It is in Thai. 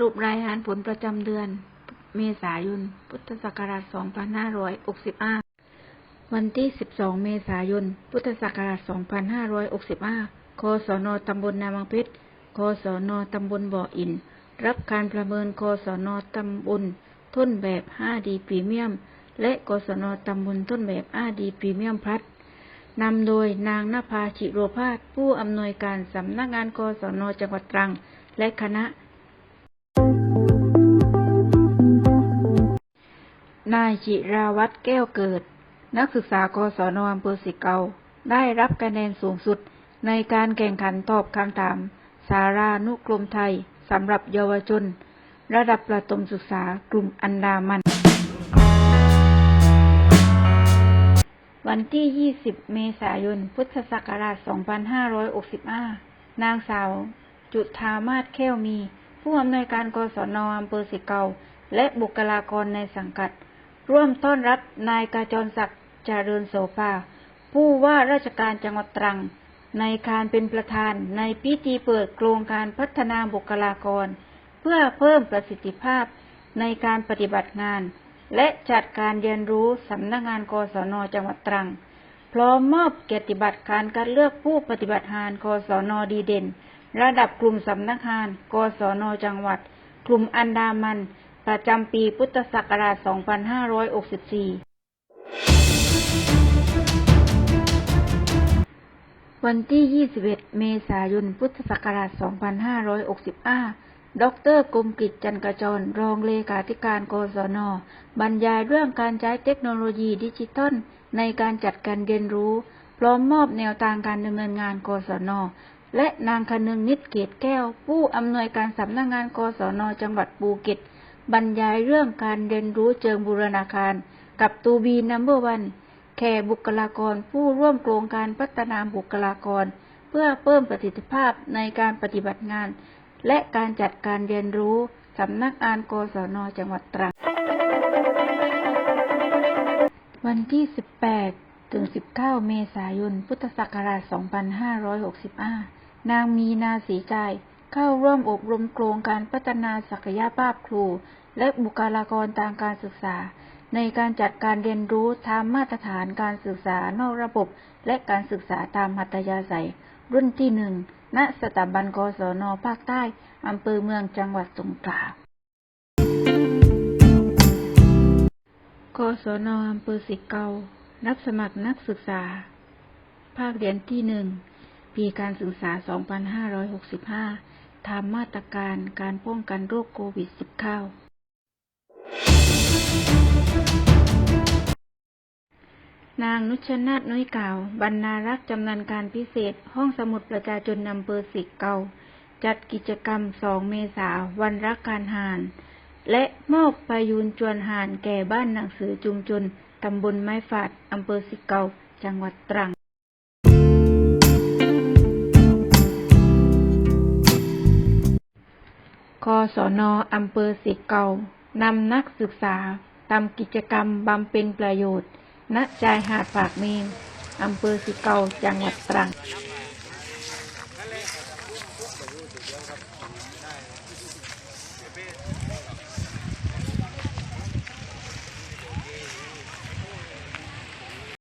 รุปรายงานผลประจำเดือน เมษายน พุทธศักราช 2565 วันที่ 12 เมษายน พุทธศักราช 2565 คสนตำบลนามังเพชรคสนตำบลบ่ออิน รับการประเมินคสนตำบลต้นแบบ 5D พรีเมียม และกสนตำบลต้นแบบ 5D พรีเมียมพลัดนำโดยนางนภาชิโรภาสผู้อำนวยการสำนักงานกสนจังหวัดตรัง และคณะ นายจิราวัตรแก้วเกิด นักศึกษากศนอำเภอสิเกา ได้รับคะแนนสูงสุดในการแข่งขันตอบคำถาม สารานุกรมไทยสำหรับเยาวชน ระดับประถมศึกษากลุ่มอันดามัน วันที่ 20 เมษายน พุทธศักราช 2565 นางสาว จุธามาศแค้วมี ผู้อำนวยการกศนอำเภอสิเกาและบุคลากรในสังกัด ร่วมต้อนรับนายกาจรศักดิ์เจริญโสภา ผู้ว่าราชการจังหวัดตรัง ในการเป็นประธานในพิธีเปิดโครงการพัฒนาบุคลากร เพื่อเพิ่มประสิทธิภาพในการปฏิบัติงาน และจัดการเรียนรู้สำนักงานกศนจังหวัดตรัง พร้อมมอบเกียรติบัตรการคัดเลือกผู้ปฏิบัติงานกศนดีเด่น ระดับกลุ่มสำนักงานกศนจังหวัด กลุ่มอันดามัน ประจำปีพุทธศักราช 2564 วันที่ 21 เมษายน พุทธศักราช 2565 ดรกรมกิจจันกระจร รองเลขาธิการกศน บรรยายเรื่องการใช้เทคโนโลยีดิจิทัล ในการจัดการเรียนรู้ พร้อมมอบแนวทางการดำเนินงานกศนและนางคนึงนิดเกตแก้ว ผู้อำนวยการสำนักงานกศน จังหวัดภูเก็ต บรรยายเรื่องการเรียนรู้เชิงบูรณาการ กับตูบีนัมเบอร์วันแค่บุคลากรผู้ร่วมโครงการพัฒนาบุคลากร เพื่อเพิ่มประสิทธิภาพในการปฏิบัติงาน และการจัดการเรียนรู้สำนักงานกศนจังหวัดตรังวันที่ 18 ถึง 19 เมษายน พุทธศักราช 2565 นางมีนาสีใจาย เข้าร่วมอบรมโครงการพัฒนาศักยภาพครู และบุคลากรทางการศึกษา ในการจัดการเรียนรู้ตามมาตรฐานการศึกษานอกระบบ และการศึกษาตามหัตยาศัย รุ่นที่หนึ่งณสถาบันกศนภาคใต้อำเภอเมืองจังหวัดสงขลากศนอำเภอสิเกา รับสมัครนักศึกษา ภาคเรียนที่หนึ่งปีการศึกษา 2565 ตามมาตรการการป้องกันโรคโควิด -19 นางนุชนาถน้อยเก่าว บรรณารักษ์จำนันการพิเศษ ห้องสมุดประชาชนอำเภอสิกเกาจัดกิจกรรม 2 เมษาวันรักการหาน และมอบประยูนจวนหานแก่บ้านหนังสือจุมชนตำบลไม้ฝาดอำเภอสิเกาจังหวัดตรัง คสนอำเภอสิเกานำนักศึกษาทำกิจกรรมบำเพ็ญประโยชน์ ณ ชายหาดปากเมงอำเภอสิเกาจังหวัดตรัง